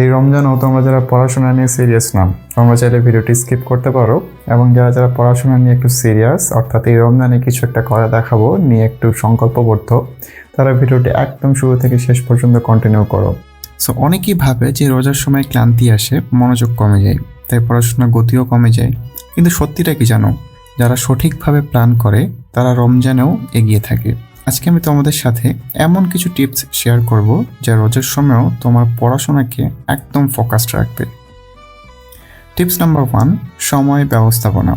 এই রমজান রমজানও তোমরা যারা পড়াশোনা নিয়ে সিরিয়াস নাও তোমরা চাইলে ভিডিওটি স্কিপ করতে পারো এবং যারা যারা পড়াশোনা নিয়ে একটু সিরিয়াস অর্থাৎ এই রমজানে কিছু একটা করা দেখাবো, নিয়ে একটু সংকল্পবদ্ধ, তারা ভিডিওটি একদম শুরু থেকে শেষ পর্যন্ত কন্টিনিউ করো। সো অনেকেই ভাবে যে রোজার সময় ক্লান্তি আসে, মনোযোগ কমে যায়, তাই পড়াশোনার গতিও কমে যায়। কিন্তু সত্যিটা কি জানো? যারা সঠিকভাবে প্ল্যান করে, তারা রমজানেও এগিয়ে থাকে। আজকে আমি তোমাদের সাথে এমন কিছু টিপস শেয়ার করব যা রোজার সময়ও তোমার পড়াশোনাকে একদম ফোকাসড রাখবে। টিপস নাম্বার ওয়ান সময় ব্যবস্থাপনা।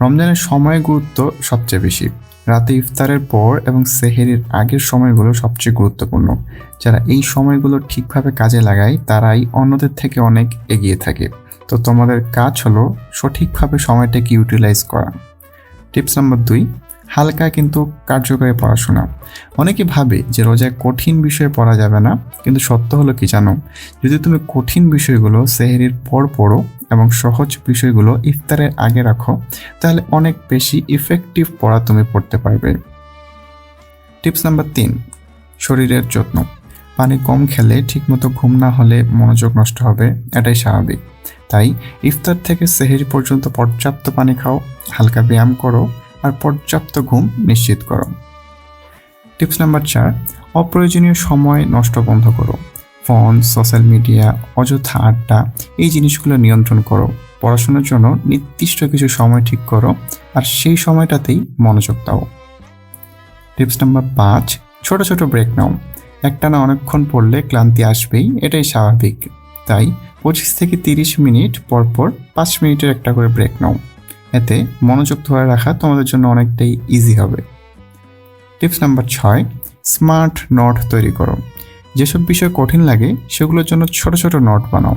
রমজানের সময় গুরুত্ব সবচেয়ে বেশি। রাতে ইফতারের পর এবং সেহেরির আগের সময়গুলো সবচেয়ে গুরুত্বপূর্ণ। যারা এই সময়গুলো ঠিকভাবে কাজে লাগায়, তারাই অন্যদের থেকে অনেক এগিয়ে থাকে। তো তোমাদের কাজ হলো সঠিকভাবে সময়টাকে ইউটিলাইজ করা। টিপস নাম্বার দুই হালকা কিন্তু কার্যকরী পড়াশোনা। অনেকে ভাবে যে রোজায় কঠিন বিষয়ে পড়া যাবে না, কিন্তু সত্য হলো কি জানো? যদি তুমি কঠিন বিষয়গুলো সেহেরির পর পড়ো এবং সহজ বিষয়গুলো ইফতারের আগে রাখো, তাহলে অনেক বেশি ইফেক্টিভ পড়া তুমি পড়তে পারবে। টিপস নাম্বার তিন, শরীরের যত্ন। পানি কম খেলে ঠিকমতো ঘুম না হলে মনোযোগ নষ্ট হবে, এটাই স্বাভাবিক। তাই ইফতার থেকে সেহেরি পর্যন্ত পর্যাপ্ত পানি খাও, হালকা ব্যায়াম করো আর পর্যাপ্ত ঘুম নিশ্চিত করো। টিপস নাম্বার চার, অপ্রয়োজনীয় সময় নষ্ট বন্ধ করো। ফোন, সোশ্যাল মিডিয়া, অযথা আড্ডা, এই জিনিসগুলো নিয়ন্ত্রণ করো। পড়াশোনার জন্য নির্দিষ্ট কিছু সময় ঠিক করো আর সেই সময়টাতেই মনোযোগ দাও। টিপস নাম্বার পাঁচ, ছোট ছোট ব্রেক নাও। একটানা অনেকক্ষণ পড়লে ক্লান্তি আসবেই, এটাই স্বাভাবিক। তাই পঁচিশ থেকে তিরিশ মিনিট পর পর পাঁচ মিনিটের একটা করে ব্রেক নাও। এতে মনোযোগ ধরে রাখা তোমাদের জন্য অনেকটাই ইজি হবে। টিপস নাম্বার ছয় স্মার্ট নোট তৈরি করো। যেসব বিষয় কঠিন লাগে, সেগুলোর জন্য ছোট ছোট নোট বানাও।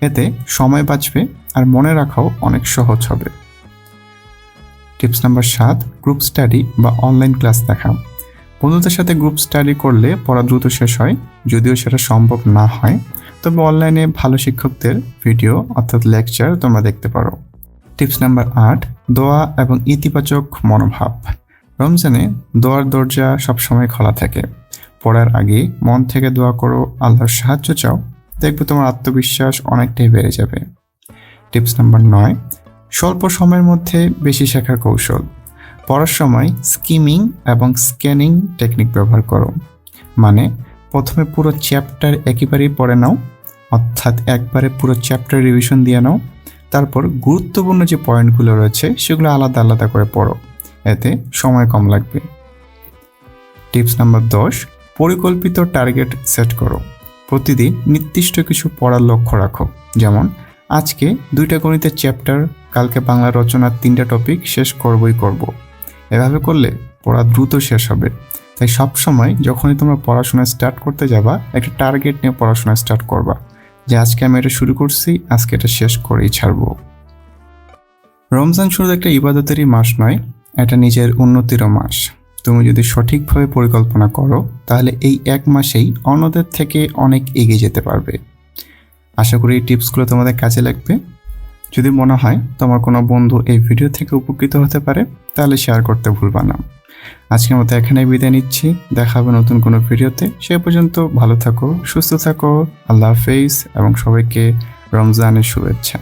এতে সময় বাঁচবে আর মনে রাখাও অনেক সহজ হবে। টিপস নাম্বার সাত গ্রুপ স্টাডি বা অনলাইন ক্লাস দেখা। বন্ধুদের সাথে গ্রুপ স্টাডি করলে পড়া দ্রুত শেষ হয়, যদিও সেটা সম্ভব না হয়। তবে অনলাইনে ভালো শিক্ষকদের ভিডিও অর্থাৎ লেকচার তোমরা দেখতে পারো। টিপস নাম্বার আট, দোয়া এবং ইতিবাচক মনোভাব। রমজানে দোয়ার দরজা সবসময় খোলা থাকে। পড়ার আগে মন থেকে দোয়া করো, আল্লাহর সাহায্য চাও। দেখবে তোমার আত্মবিশ্বাস অনেকটাই বেড়ে যাবে। টিপস নাম্বার নয়, স্বল্প সময়ের মধ্যে বেশি শেখার কৌশল। পড়ার সময় স্কিমিং এবং স্ক্যানিং টেকনিক ব্যবহার করো। মানে প্রথমে পুরো চ্যাপ্টার একেবারেই পড়ে নাও, অর্থাৎ একবারে পুরো চ্যাপ্টার রিভিশন দিয়ে নাও। তারপর গুরুত্বপূর্ণ যে পয়েন্টগুলো রয়েছে, সেগুলো আলাদা আলাদা করে পড়ো। এতে সময় কম লাগবে। টিপস নাম্বার দশ, পরিকল্পিত টার্গেট সেট করো। প্রতিদিন নির্দিষ্ট কিছু পড়ার লক্ষ্য রাখো। যেমন, আজকে দুইটা গণিতের চ্যাপ্টার, কালকে বাংলা রচনার তিনটা টপিক শেষ করবই করব। এভাবে করলে পড়া দ্রুত শেষ হবে। তাই সবসময় যখনই তোমরা পড়াশোনা স্টার্ট করতে যাবা, একটা টার্গেট নিয়ে পড়াশোনা স্টার্ট করবা। যে আজকে আমি এটা শুরু করছি, আজকে এটা শেষ করেই ছাড়বো। রমজান শুধু একটা ইবাদতেরই মাস নয়, এটা নিজের উন্নতিরও মাস। তুমি যদি সঠিকভাবে পরিকল্পনা করো, তাহলে এই এক মাসেই অন্যদের থেকে অনেক এগিয়ে যেতে পারবে। আশা করি এই টিপসগুলো তোমাদের কাজে লাগবে। যদি মনে হয় তোমার কোনো বন্ধু এই ভিডিও থেকে উপকৃত হতে পারে, তাহলে শেয়ার করতে ভুলবা না। আজকের মতো এখানে বিদায় নিচ্ছি। দেখা হবে নতুন কোনো ভিডিওতে। সে পর্যন্ত ভালো থাকো, সুস্থ থাকো। আল্লাহ হাফেজ এবং সবাইকে রমজানের শুভেচ্ছা।